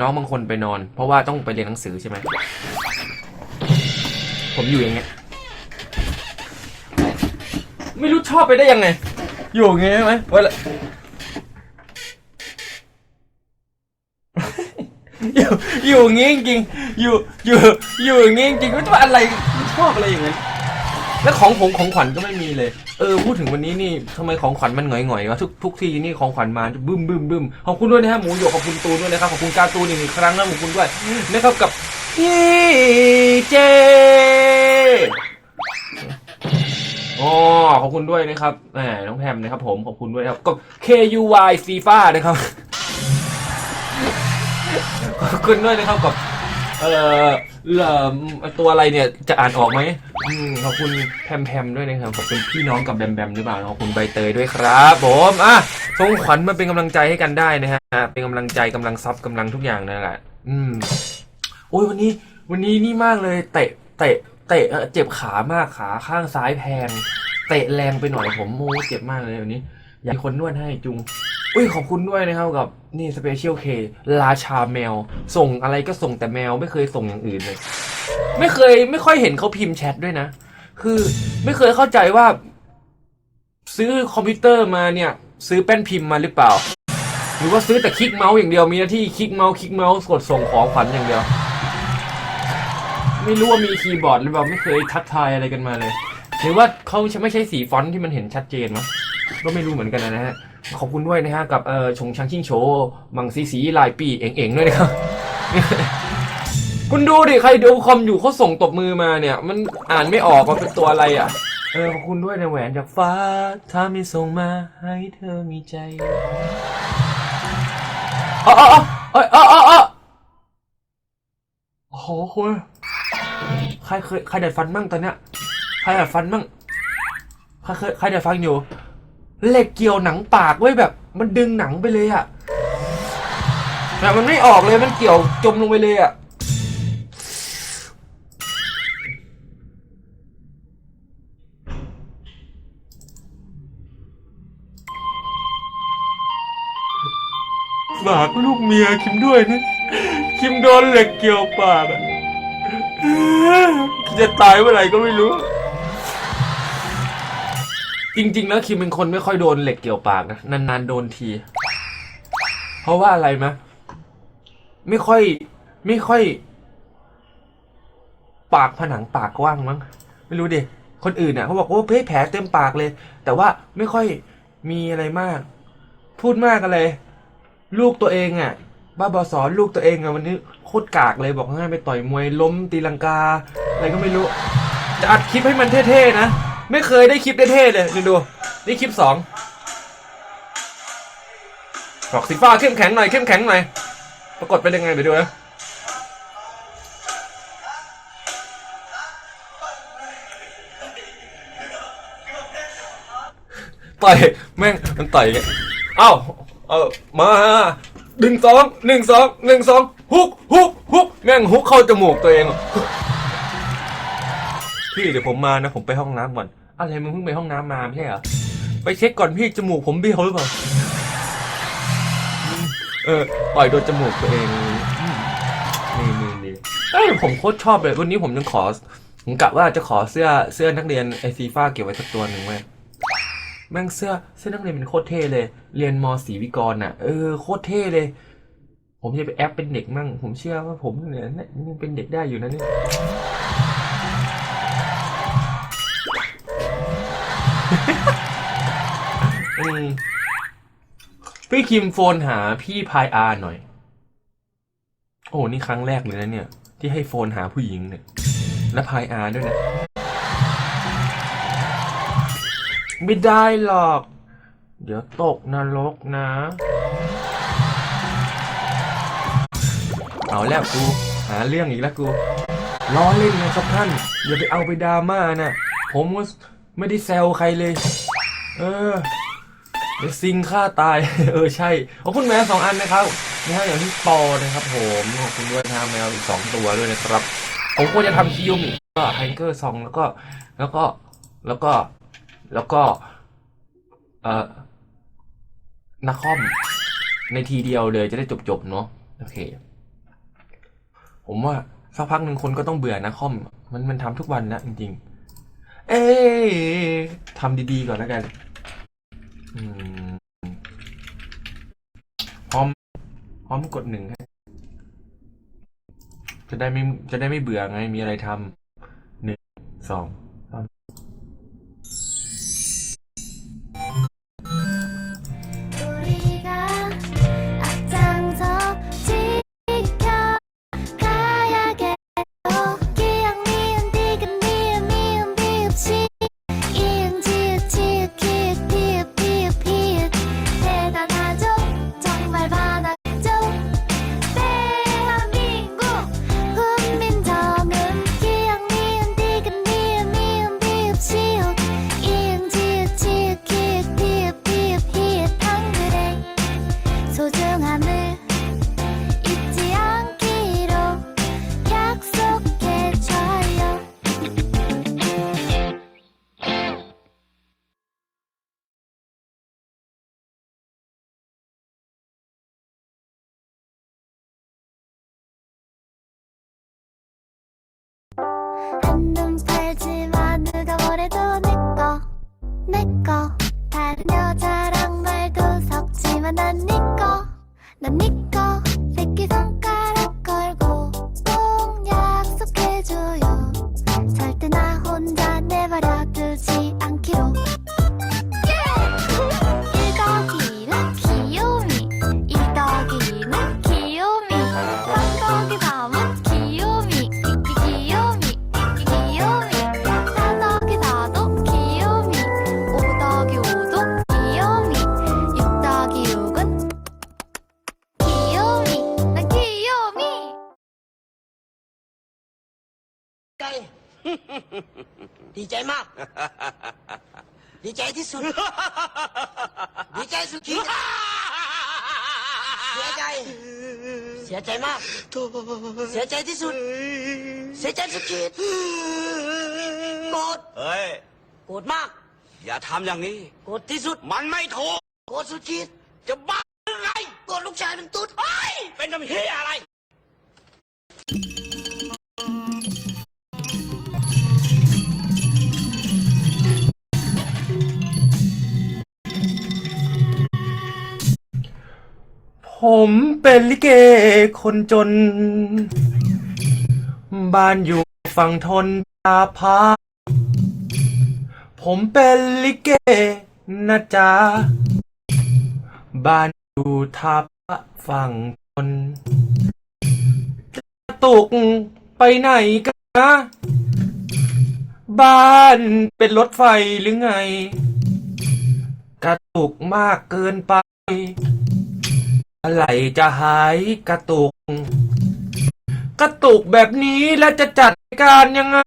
น้องบางคนไปนอน เพราะว่าต้องไปเรียนหนังสือใช่ไหม ผมอยู่อย่างเงี้ย ไม่รู้ชอบไปได้ยังไง อยู่อย่างเงี้ยไหมเวลาอยู่อยู่อย่างงี้จริงๆอยู่อยู่อยู่อย่างงี้จริงๆไม่ว่าอะไรชอบอะไรอย่างนั้น แล้วของผมของขวัญก็ไม่มีเลย เออพูดถึงวันนี้นี่ทำไมของขวัญมันหงอยๆวะทุกทุกทีนี่ของขวัญมาบึ้มบึ้มบึ้มขอบคุณด้วยนะฮะหมูหยกขอบคุณตูนด้วยนะครับขอบคุณการตูนอีกครั้งนะขอบคุณด้วยนะครับกับพี่เจอ๋อขอบคุณด้วยนะครับแหมน้องแพมนะครับ ผมขอบคุณด้วยนะครับกับ KUY FIFA นะครับขอบคุณด้วยนะครับกับเอ่อเอ่อตัวอะไรเนี่ยจะอ่านออกไหม อืมขอบคุณแพมแพมด้วยนะครับขอบคุณพี่น้องกับแบมแบมหรือเปล่าขอบคุณใบเตยด้วยครับผมอะทรงขวัญมาเป็นกำลังใจให้กันได้นะฮะเป็นกำลังใจกำลังซับกำลังทุกอย่างนั่นแหละ อืมโอ้ยวันนี้ วันนี้นี่มากเลย เตะ เตะ เตะเออเจ็บขามากขาข้างซ้ายแพง เตะแรงไปหน่อยผมโอ้เจ็บมากเลยวันนี้ อยากคนนวดให้จุงอุ้ยขอบคุณด้วยนะครับกับนี่สเปเชียลเคราชาแมว ส่งอะไรก็ส่งแต่แมวไม่เคยส่งอย่างอื่นเลย ไม่เคยไม่ค่อยเห็นเขาพิมพ์แชทด้วยนะ คือไม่เคยเข้าใจว่า ซื้อคอมพิวเตอร์มาเนี่ย ซื้อแป้นพิมพ์มาหรือเปล่า หรือว่าซื้อแต่คลิกเมาส์อย่างเดียวมีหน้าที่คลิกเมาส์คลิกเมาส์กดส่งของขวัญอย่างเดียว ไม่รู้ว่ามีคีย์บอร์ดหรือเปล่าไม่เคยทักทายอะไรกันมาเลย หรือว่าเขาไม่ใช่สีฟอนต์ที่มันเห็นชัดเจนมั้งก็ไม่รู้เหมือนกันนะฮะขอบคุณด้วยนะฮะกับเออชงชังชิงโชมังซีสีลายปีเอ๋งเอ๋งๆด้วยนะครับ คุณดูดิ ใครดูคอมอยู่เขาส่งตบมือมาเนี่ย มันอ่านไม่ออกว่าเป็นตัวอะไรอะ เออ ขอบคุณด้วยนะแหวนจากฟ้า ถ้ามีส่งมาให้เธอมีใจอ๋ออ๋ออ๋ออ๋ออ๋ออ๋อโอ้โหคุณใครเคยใครดัดฟันมั่งตอนเนี้ย ใครดัดฟันมั่ง ใครเคยใครดัดฟันอยู่ เหล็กเกี่ยวหนังปากไว้แบบ มันดึงหนังไปเลยอะแต่มันไม่ออกเลย มันเกี่ยวจมลงไปเลยอะ ฝากลูกเมียคิมด้วยนะ คิมโดนเหล็กเกี่ยวปากอะจะตายเมื่อไหร่ก็ไม่รู้ จริง ๆ แล้วคิมเป็นคนไม่ค่อยโดนเหล็กเกี่ยวปากนะนานๆโดนที เพราะว่าอะไรมะ ไม่ค่อย ไม่ค่อย ปากผนังปากกว้างมั้งไม่รู้ดิคนอื่นเน่ะเขาบอกว่าเฮ้ยแผลเต็มปากเลย แต่ว่าไม่ค่อยมีอะไรมาก พูดมากอะไร ลูกตัวเองอะบ้าบอสอนลูกตัวเองอะวันนี้โคตรกากเลยบอกให้ไปต่อยมวยล้มตีลังกา อะไรก็ไม่รู้ จะอัดคลิปให้มันเท่ๆนะ ไม่เคยได้คลิปเท่ๆเลยดูดูนี่คลิปสองบอกสีฟ้าเข้มแข็งหน่อยเข้มแข็งหน่อยปรากฏเป็นยังไงเดี๋ยวดูนะต่อยแม่งมันต่อยอย่างเงี้ยเอ้า เออมาหนึ่งสองหนึ่งสองหนึ่งสองฮุกฮุกฮุกแม่งฮุกเข้าจมูกตัวเองพี่เดี๋ยวผมมานะผมไปห้องน้ำก่อนอะไรมึงเพิ่งไปห้องน้ำมาไม่ใช่เหรอไปเช็คก่อนพี่จมูกผมเบี้ยวหรือเปล่าเออปล่อยโดนจมูกตัวเองนี่นี่นี่เอ้ผมโคตรชอบเลยวันนี้ผมยังขอผมกะว่าจะขอเสื้อเสื้อนักเรียนไอซีฟ้าเก็บไว้สักตัวหนึ่งไว้ แม่งเสื้อเสื้อนักเรียนเป็นโคตรเท่เลย เรียนมศรีวิกรน่ะ เออโคตรเท่เลย ผมจะไปแอปเป็นเด็กมั่ง ผมเชื่อว่าผมเนี่ยยังเป็นเด็กได้อยู่นะเนี่ยพี่คิมโฟนหาพี่พายอาร์หน่อย โอ้ นี่ครั้งแรกเลยนะเนี่ย ที่ให้โฟนหาผู้หญิงเนี่ย และพายอาร์ด้วยนะ ไม่ได้หรอก เดี๋ยวตกนรกนะ เอาแล้วกู หาเรื่องอีกแล้วกูล้อเล่นนะครับท่าน อย่าไปเอาไปดราม่านะผมก็ไม่ได้แซวใครเลย เออเดี๋ยวซิงฆ่าตาย เออใช่ขอบคุณแมวสองอันนะครับนะฮะอย่างที่ปอนะครับ ผมขอบคุณด้วยนะแมวอีกสองตัวด้วยนะครับ ผมควรจะทำคิวมิก็ไฮเกอร์ซองแล้วก็ แล้วก็แล้วก็ แล้วก็เอ่อนาคอมในทีเดียวเลยจะได้จบๆเนาะโอเค ผมว่าสักพักหนึ่งคนก็ต้องเบื่อนะคอม มันมันทำทุกวันแล้วจริง ๆ เอ๊ทำดีๆก่อนแล้วกันพร้อมพร้อมกดหนึ่งให้จะได้ไม่จะได้ไม่เบื่อไงมีอะไรทำหนึ่งสองสาม 내꺼 다른 여자랑 말도 섞지만 난 니꺼 난 니꺼 ดีใจมาก ดีใจที่สุด ดีใจสุดขีดเสียใจ เสียใจมาก เสียใจที่สุด เสียใจสุดขีดโกรธเฮ้ย โกรธมาก อย่าทำอย่างนี้ โกรธที่สุด มันไม่ถูกโกรธสุดขีดจะบ้าหรือไงโกรธลูกชายเป็นตุ๊ดเฮ้ยเป็นทำเฮียอะไร ผมเป็นลิเกคนจน บ้านอยู่ฝั่งทนตาพา ผมเป็นลิเกนะจ๊ะ บ้านอยู่ทับฝั่งทนจะตุกไปไหนกันนะ บ้านเป็นรถไฟหรือไง กระตุกมากเกินไป อะไรจะหายกระตุก กระตุกแบบนี้แล้วจะจัดการยังไง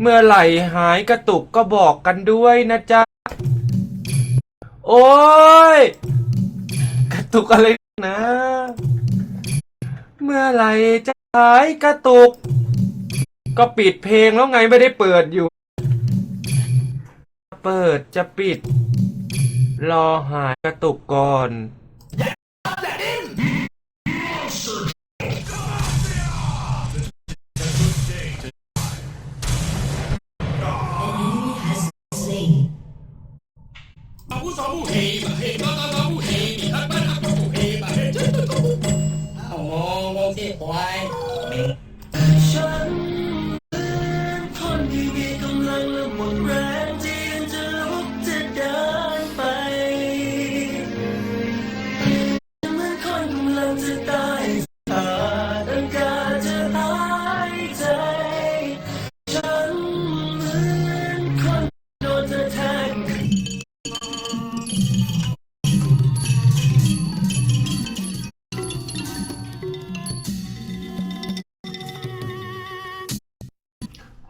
เมื่อไหร่หายกระตุกก็บอกกันด้วยนะจ๊ะ โอ้ย กระตุกอะไรนะ เมื่อไหร่จะหายกระตุก ก็ปิดเพลงแล้วไงไม่ได้เปิดอยู่ เปิดจะปิด รอหายกระตุกก่อน คน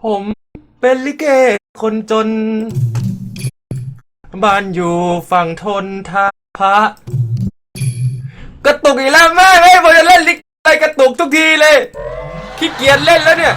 ผมเป็นลิเกคนจน บ้านอยู่ฝั่งทนท่าพระกระตุกอีกแล้วแม่ไม่ผมจะเล่นลิเกอะไรกระตุกทุกทีเลยขี้เกียจเล่นแล้วเนี่ย